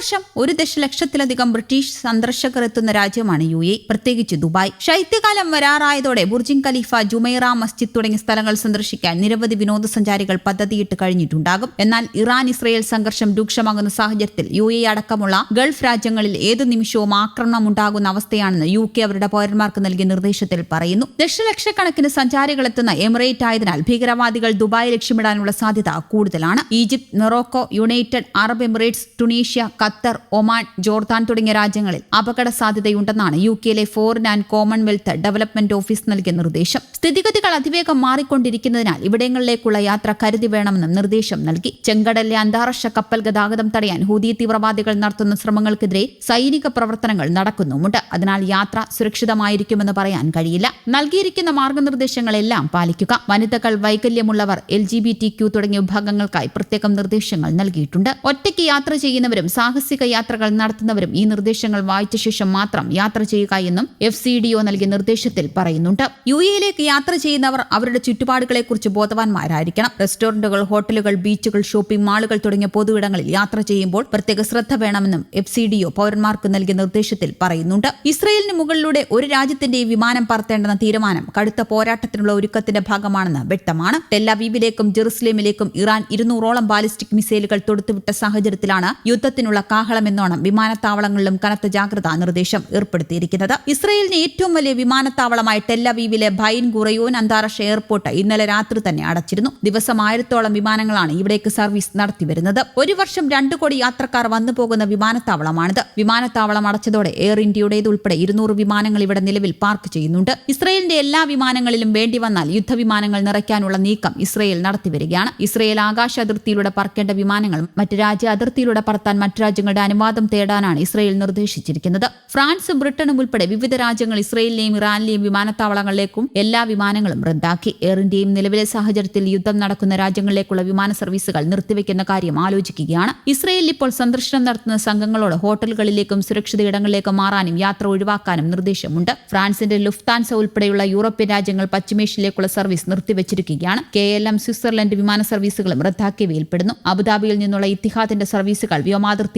പ്രതിവർഷം ഒരു ദശലക്ഷത്തിലധികം ബ്രിട്ടീഷ് സന്ദർശകർ എത്തുന്ന രാജ്യമാണ് യു എ പ്രത്യേകിച്ച് ദുബായ്. ശൈത്യകാലം വരാറായതോടെ ബുർജിൻ ഖലീഫ ജുമൈറ മസ്ജിദ് തുടങ്ങിയ സ്ഥലങ്ങൾ സന്ദർശിക്കാൻ നിരവധി വിനോദസഞ്ചാരികൾ പദ്ധതിയിട്ട് കഴിഞ്ഞിട്ടുണ്ടാകും. എന്നാൽ ഇറാൻ ഇസ്രയേൽ സംഘർഷം രൂക്ഷമാകുന്ന സാഹചര്യത്തിൽ യു എ അടക്കമുള്ള ഗൾഫ് രാജ്യങ്ങളിൽ ഏതു നിമിഷവും ആക്രമണം ഉണ്ടാകുന്ന അവസ്ഥയാണെന്ന് യു കെ അവരുടെ പൗരന്മാർക്ക് നൽകിയ നിർദ്ദേശത്തിൽ പറയുന്നു. ദശലക്ഷക്കണക്കിന് സഞ്ചാരികൾ എത്തുന്ന എമിറേറ്റ് ആയതിനാൽ ഭീകരവാദികൾ ദുബായ് ലക്ഷ്യമിടാനുള്ള സാധ്യത കൂടുതലാണ്. Egypt Morocco United Arab Emirates Tunisia Qatar Oman Jordan തുടങ്ങിയ രാജ്യങ്ങളിൽ അപകട സാധ്യതയുണ്ടെന്നാണ് യു കെയിലെ foreign and commonwealth development office നൽകിയ നിർദ്ദേശം. സ്ഥിതിഗതികൾ അതിവേഗം മാറിക്കൊണ്ടിരിക്കുന്നതിനാൽ ഇവിടങ്ങളിലേക്കുള്ള യാത്ര കരുതി വേണമെന്നും നിർദ്ദേശം നൽകി. ചെങ്കടലിലെ അന്താരാഷ്ട്ര കപ്പൽ ഗതാഗതം തടയാൻ ഹൂതി തീവ്രവാദികൾ നടത്തുന്ന ശ്രമങ്ങൾക്കെതിരെ സൈനിക പ്രവർത്തനങ്ങൾ നടക്കുന്നുമുണ്ട്. അതിനാൽ യാത്ര സുരക്ഷിതമായിരിക്കുമെന്ന് പറയാൻ കഴിയില്ല. നൽകിയിരിക്കുന്ന മാർഗനിർദ്ദേശങ്ങളെല്ലാം പാലിക്കുക. വനിതകൾ വൈകല്യമുള്ളവർ L G B T Q തുടങ്ങിയ വിഭാഗങ്ങൾക്കായി പ്രത്യേകം നിർദ്ദേശങ്ങൾ നൽകിയിട്ടുണ്ട്. ഒറ്റയ്ക്ക് യാത്ര ചെയ്യുന്നവരും സാഹസിക യാത്രകൾ നടത്തുന്നവരും ഈ നിർദ്ദേശങ്ങൾ വായിച്ച ശേഷം മാത്രം യാത്ര ചെയ്യുക എന്നും എഫ് സി ഡി ഒ നൽകിയ നിർദ്ദേശത്തിൽ പറയുന്നുണ്ട്. യു എയിലേക്ക് യാത്ര ചെയ്യുന്നവർ അവരുടെ ചുറ്റുപാടുകളെക്കുറിച്ച് ബോധവാന്മാരായിരിക്കണം. റെസ്റ്റോറന്റുകൾ ഹോട്ടലുകൾ ബീച്ചുകൾ ഷോപ്പിംഗ് മാളുകൾ തുടങ്ങിയ പൊതുവിടങ്ങളിൽ യാത്ര ചെയ്യുമ്പോൾ പ്രത്യേക ശ്രദ്ധ വേണമെന്നും എഫ് സി ഡി ഒ പൌരന്മാർക്ക് നൽകിയ നിർദ്ദേശത്തിൽ പറയുന്നുണ്ട്. ഇസ്രയേലിന് മുകളിലൂടെ ഒരു രാജ്യത്തിന്റെ വിമാനം പറത്തേണ്ടെന്ന തീരുമാനം കടുത്ത പോരാട്ടത്തിനുള്ള ഒരുക്കത്തിന്റെ ഭാഗമാണെന്ന് വ്യക്തമാണ്. ടെല്ലവീവിലേക്കും ജെറുസലേമിലേക്കും ഇറാൻ ഇരുന്നൂറോളം ബാലിസ്റ്റിക് മിസൈലുകൾ തൊടുത്തുവിട്ട സാഹചര്യത്തിലാണ് യുദ്ധത്തിനുള്ള കാഹളമെന്നോണം വിമാനത്താവളങ്ങളിലും കനത്ത ജാഗ്രതാ നിർദ്ദേശം ഏർപ്പെടുത്തിയിരിക്കുന്നത്. ഇസ്രയേലിന് ഏറ്റവും വലിയ വിമാനത്താവളമായ ടെല്ലവീവിലെ ഭൈൻ ഗുറയോൻ അന്താരാഷ്ട്ര എയർപോർട്ട് ഇന്നലെ രാത്രി തന്നെ അടച്ചിരുന്നു. ദിവസം ആയിരത്തോളം വിമാനങ്ങളാണ് ഇവിടേക്ക് സർവീസ് നടത്തിവരുന്നത് ഒരു വർഷം രണ്ടു കോടി യാത്രക്കാർ വന്നു പോകുന്ന വിമാനത്താവളമാണിത്. വിമാനത്താവളം അടച്ചതോടെ എയർ ഇന്ത്യയുടേത് ഉൾപ്പെടെ ഇരുന്നൂറ് വിമാനങ്ങൾ ഇവിടെ നിലവിൽ പാർക്ക് ചെയ്യുന്നുണ്ട്. ഇസ്രയേലിന്റെ എല്ലാ വിമാനങ്ങളിലും വേണ്ടി വന്നാൽ യുദ്ധവിമാനങ്ങൾ നിറയ്ക്കാനുള്ള നീക്കം ഇസ്രയേൽ നടത്തിവരികയാണ് ഇസ്രയേൽ ആകാശ അതിർത്തിയിലൂടെ പറക്കേണ്ട വിമാനങ്ങൾ മറ്റ് രാജ്യ അതിർത്തിയിലൂടെ പറത്താൻ മറ്റു രാജ്യങ്ങളുടെ അനുവാദം തേടാനാണ് ഇസ്രയേൽ നിർദ്ദേശിച്ചിരിക്കുന്നത്. ഫ്രാൻസും ബ്രിട്ടനും ഉൾപ്പെടെ വിവിധ രാജ്യങ്ങൾ ഇസ്രയേലിലെയും ഇറാനിലെയും വിമാനത്താവളങ്ങളിലേക്കും എല്ലാ വിമാനങ്ങളും റദ്ദാക്കി. എയർ ഇന്ത്യയും നിലവിലെ സാഹചര്യത്തിൽ യുദ്ധം നടക്കുന്ന രാജ്യങ്ങളിലേക്കുള്ള വിമാന സർവീസുകൾ നിർത്തിവെക്കുന്ന കാര്യം ആലോചിക്കുകയാണ്. ഇസ്രയേലിൽ ഇപ്പോൾ സന്ദർശനം നടത്തുന്ന സംഘങ്ങളോട് ഹോട്ടലുകളിലേക്കും സുരക്ഷിത ഇടങ്ങളിലേക്കും മാറാനും യാത്ര ഒഴിവാക്കാനും നിർദ്ദേശമുണ്ട്. ഫ്രാൻസിന്റെ ലുഫ്താൻസ ഉൾപ്പെടെയുള്ള യൂറോപ്യൻ രാജ്യങ്ങൾ പശ്ചിമേഷ്യയിലേക്കുള്ള സർവീസ് നിർത്തിവച്ചിരിക്കുകയാണ്. കെ എൽ എം സ്വിറ്റ്സർലൻഡ് വിമാന സർവീസുകളും റദ്ദാക്കിയവയിൽപ്പെടുന്നു. അബുദാബിയിൽ നിന്നുള്ള ഇത്തിഹാദിന്റെ സർവീസുകൾ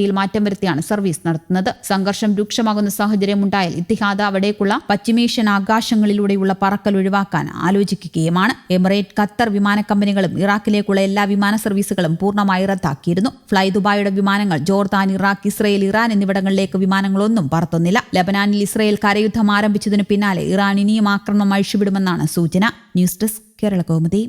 വ്യോമാതിർത്തിയിൽ മാറ്റം വരുത്തിയാണ് സർവീസ് നടത്തുന്നത്. സംഘർഷം രൂക്ഷമാകുന്ന സാഹചര്യമുണ്ടായാൽ ഇത്തിഹാദ് അവിടേക്കുള്ള പശ്ചിമേഷ്യൻ ആകാശങ്ങളിലൂടെയുള്ള പറക്കൽ ഒഴിവാക്കാൻ ആലോചിക്കുകയുമാണ്. എമിറേറ്റ് ഖത്തർ വിമാന കമ്പനികളും ഇറാഖിലേക്കുള്ള എല്ലാ വിമാന സർവീസുകളും പൂർണമായി റദ്ദാക്കിയിരുന്നു. ഫ്ലൈ ദുബായുടെ വിമാനങ്ങൾ ജോർദാൻ ഇറാഖ് ഇസ്രയേൽ ഇറാൻ എന്നിവിടങ്ങളിലേക്ക് വിമാനങ്ങളൊന്നും പറത്തുന്നില്ല. ലബനാനിൽ ഇസ്രയേൽ കരയുദ്ധം ആരംഭിച്ചതിനു പിന്നാലെ ഇറാൻ ഇനിയും ആക്രമണം അഴിച്ചുവിടുമെന്നാണ് സൂചന. News desk Kerala Kaumudi.